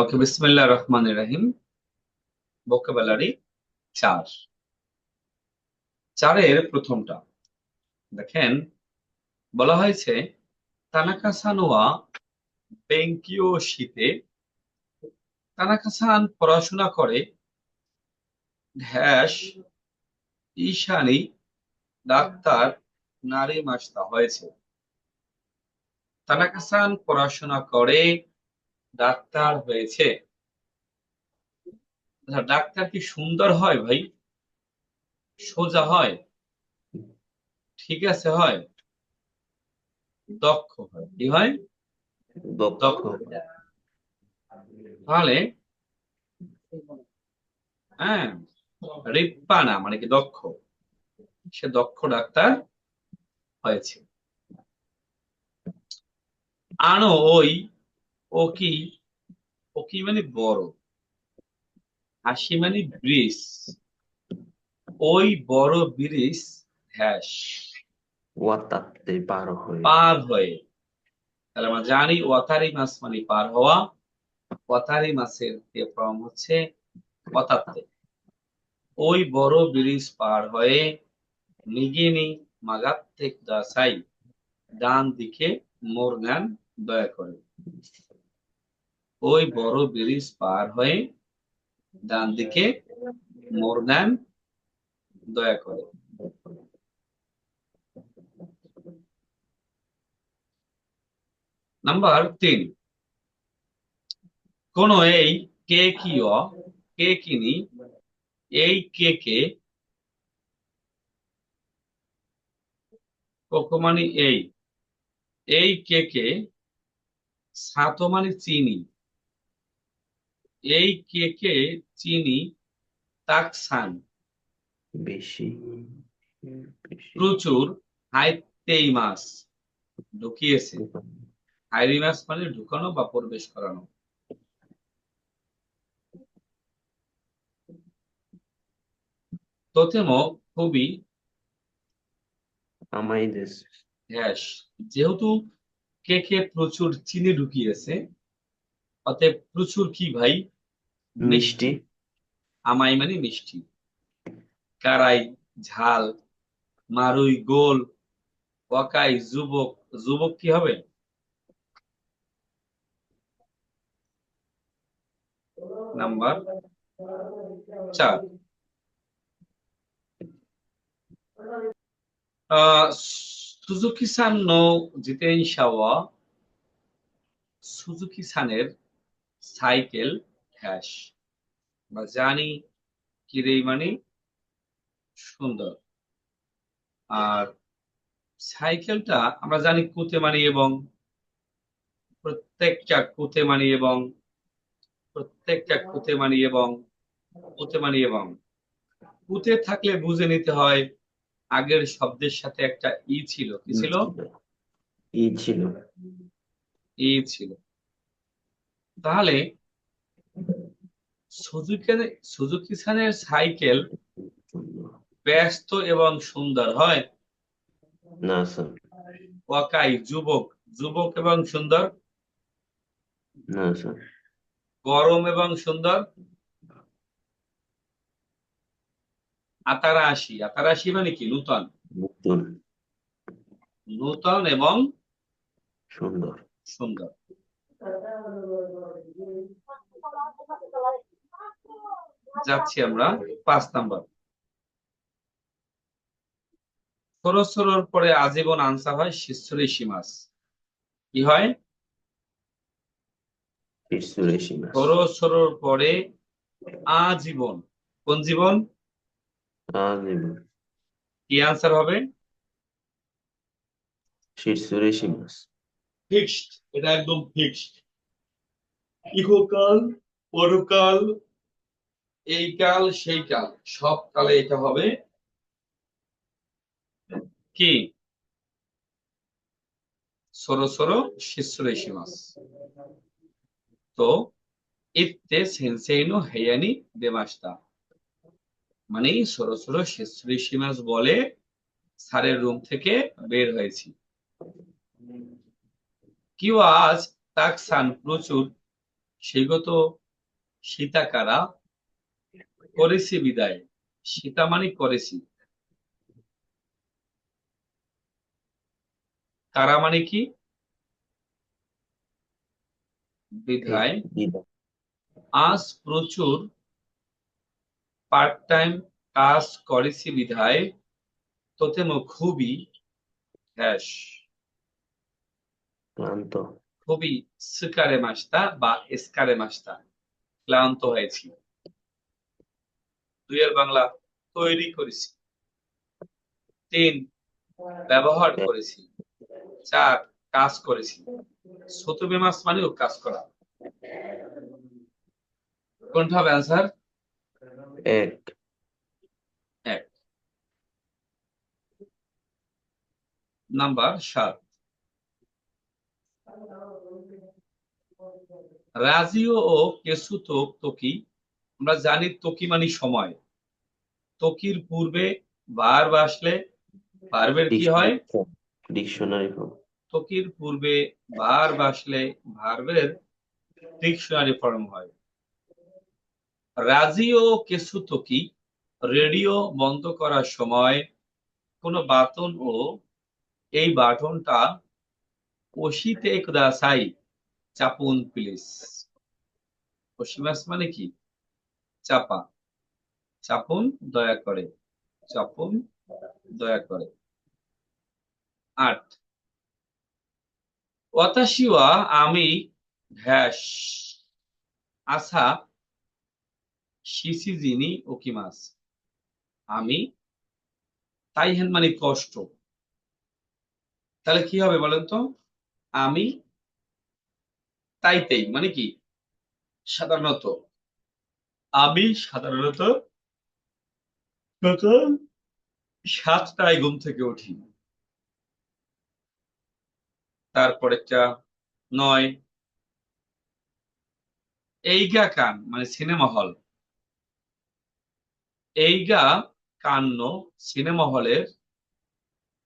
ওকে বিসমিল্লাহ রহমান রাহিম ভোকাবুলারি চার। চারের প্রথমটা। দেখেন, বলা হয়েছে তানাকা সানোয়া বেঙ্কিও শীতে তানাকা সান পড়াশোনা করে ঢ্যাস ঈশানি ডাক্তার নারী মাস্তা হয়েছে। তানাকাসান পড়াশোনা করে ডাক্তার হয়েছে। আচ্ছা, ডাক্তার কি সুন্দর হয় ভাই? সোজা হয়? ঠিক আছে হয়? দক্ষ হয়। কি হয়? দক্ষ তাহলে হ্যাঁ রিপ্পা না মানে কি দক্ষ? সে দক্ষ ডাক্তার হয়েছে। আনো ওই ও ওকি মানে বড়? হাসি মানে ব্রিজ। ওই বড় ব্রিজ হ্যাস ওয়াতাতে পার হয়ে। পার হয়ে। তাহলে আমরা জানি ওয়াতারি মাস মানে পার হওয়া। ওয়াতারি মাসের ফর্ম হচ্ছে ওয়াতাতে। ওই বড় ব্রিজ পার হয়ে নিগিনি মাগাত্তে দাসাই ডান দিকে মোর গান দয়া করে। ওই বড় ব্রিজ পার হয়ে ডান দিকে মোর গান দয়া করে। নাম্বার তিন। কোন এই কে কি অ, কে কিনি এই কে কে কোকো মানে এই এই কে কে সাতো মানে চিনি। এই কে কে চিনি তাকসান। বেশি বেশি। প্রচুর হাইতেই মাছ ঢুকিয়েছে। হাইরি মাছ মানে ঢুকানো বা প্রবেশ করানো। তোতেমো খুবই আমাই দেশ। হ্যাস যেহেতু কে কে প্রচুর চিনি ঢুকিয়েছে অতএব প্রচুর কি ভাই? মিষ্টি। আমাই মানে মিষ্টি। কারাই ঝাল মারুই গোল ওয়াকাই যুবক। যুবক কি হবে? নাম্বার চার। আহ, সুজুকি সান নো জিতেন ওয়া সুজুকি সানের সাইকেল হ্যাশ। আমরা জানি কিরেই মানে সুন্দর। আর সাইকেলটা আমরা জানি কুতে মানি এবং প্রত্যেকটা কুতে মানি এবং প্রত্যেকটা কুতে মানি এবং কুতে মানি এবং। কুতে থাকলে বুঝে নিতে হয় আগের শব্দের সাথে একটা ই ছিল। কি ছিল? ই ছিল। ই ছিল। তাহলে সুজুকি সুজুকি সানের সাইকেল ব্যস্ত এবং সুন্দর হয়? না স্যার। ওয়াকাই যুবক যুবক এবং সুন্দর? না স্যার। গরম এবং সুন্দর? আতারাশি আতারাশি মানে কি? নতুন। নূতন এবং সুন্দর। সুন্দর। যাচ্ছি আমরা পাঁচ নাম্বার। সরসরর পরে আজীবন আনসার হয় শিশ্বরী সীমাস। কি হয়? মাছ সরসরর পরে আজীবন। কোন জীবন? আজীবন। কি আনসার হবে? সুরেশি মাছ ফিক্সড এটা একদম ফিক্সড ইহকাল, পরকাল, এই কাল, সেই কাল, সব কালে এটা হবে কি? সরো সরো শিশুরেশি মাস তো, ইত্তে সেন্সেইনো হেয়ানি দেমাস্তা মানে সরো সরো শিশুরেশি মাস বলে স্যারের রুম থেকে বের হয়েছি। কিউ আজ তাকসান প্রচুর। সেগত সীতাকারা করেছি বিদায়। সীতা মানে করেছি। কারা মানে কি? বিধায় আজ প্রচুর পার্ট টাইম কাজ করেছি বিধায়। তোতেমো খুবই হ্যাস ক্লান্ত। খুবই স্কারে মাসটা বা এসকারে মাসটা ক্লান্ত হয়েছি। দুইয়ের বাংলা তৈরি করেছি। তিন ব্যবহার করেছি। চার কাজ করেছি। সতবে মাস মানেও কাজ করা। কোনটা হবে অ্যান্সার এক। এক। নাম্বার সাত। রাজিও ও কেসু তোক তকি। আমরা জানি তকি মানে সময়। তকির পূর্বে আসলে ভার্বের কি হয়? ডিকশনারি ফর্ম তকির পূর্বে আসলে ভার্বের ডিকশনারি ফর্ম হয়। রাজিও কেসু তকি রেডিও বন্ধ করার সময় কোনো বাটন ও এই বাটনটা ওশিতে কুদাসাই চাপুন প্লিজ ওশিমাস মানে কি চাপা চাপুন দয়া করে চাপুন দয়া করে আট ওয়াতাশিওয়া আমি ভ্যাস আশা শিশিজিনি ওকিমাস আমি তাই হেন মানে কষ্ট তাহলে কি হবে বলেন তো? আমি তাইতেই মানে কি? সাধারণত। আমি সাধারণত সাতটায় ঘুম থেকে উঠি। তারপরেরটা নয়। এইগা কান মানে সিনেমা হল। এই এইগা কান্ন সিনেমা হলের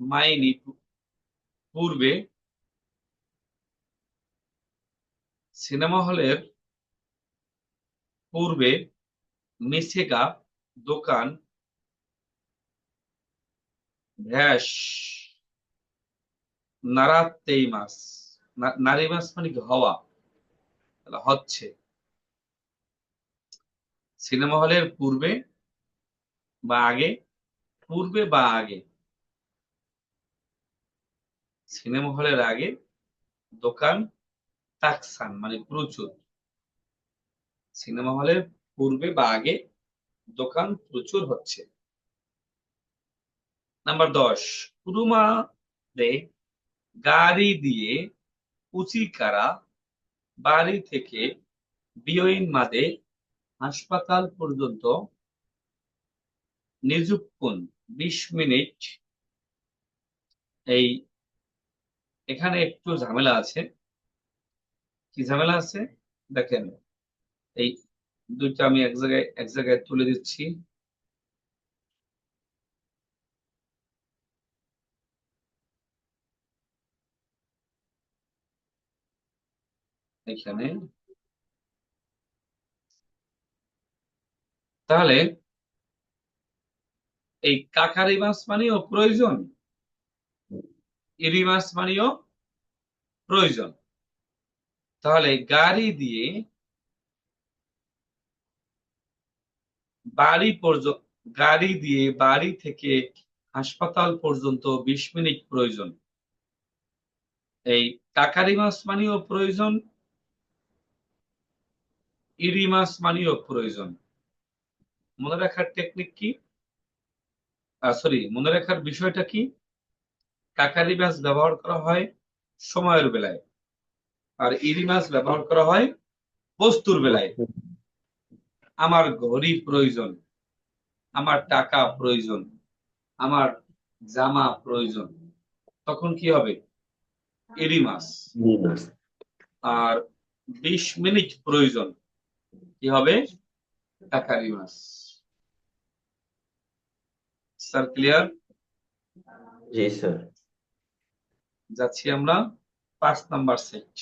মাইনি পূর্বে সিনেমা হলের পূর্বে মেসেগা দোকান ভ্যাস নারাতেই মাস নারী মাস মানে কি? হওয়া। হচ্ছে। সিনেমা হলের পূর্বে বা আগে, পূর্বে বা আগে। সিনেমা হলের আগে দোকান তাকসান মানে প্রচুর। সিনেমা হলের পূর্বে বা আগে দোকান প্রচুর হচ্ছে। নাম্বার দশ কুরুমা দে গাড়ি দিয়ে উচিকারা বাড়ি থেকে বিয়ইন মাদে হাসপাতাল পর্যন্ত নিযুক্কুন বিশ মিনিট। এই, এখানে একটু ঝামেলা আছে। কি ঝামেলা আছে? দেখেন, এই দুইটা আমি এক জায়গায় এক জায়গায় তুলে দিচ্ছি। এখানে। তাহলে, এই কাকারি মাছ মানেও প্রয়োজন? ইরি মাছ মানেও প্রয়োজন। তাহলে গাড়ি দিয়ে বাড়ি পর্যন্ত গাড়ি দিয়ে বাড়ি থেকে হাসপাতাল পর্যন্ত বিশ মিনিট প্রয়োজন। এই টাকারি মাছ মানিও প্রয়োজন, ইরি মাছ মানিও প্রয়োজন। মনে রাখার টেকনিক কি? সরি মনে রাখার বিষয়টা কি? টাকারি মাছ ব্যবহার করা হয় সময়ের বেলায়। আর ইরি মাছ ব্যবহার করা হয় বস্তুর বেলায়। আমার ঘড়ি প্রয়োজন আমার টাকা প্রয়োজন আমার জামা প্রয়োজন। তখন কি হবে? ইরি মাছ। আর বিশ মিনিট প্রয়োজন কি হবে? কাকারি মাছ। Sir clear? জি স্যার। যাচ্ছি আমরা পাঁচ নাম্বার সেট।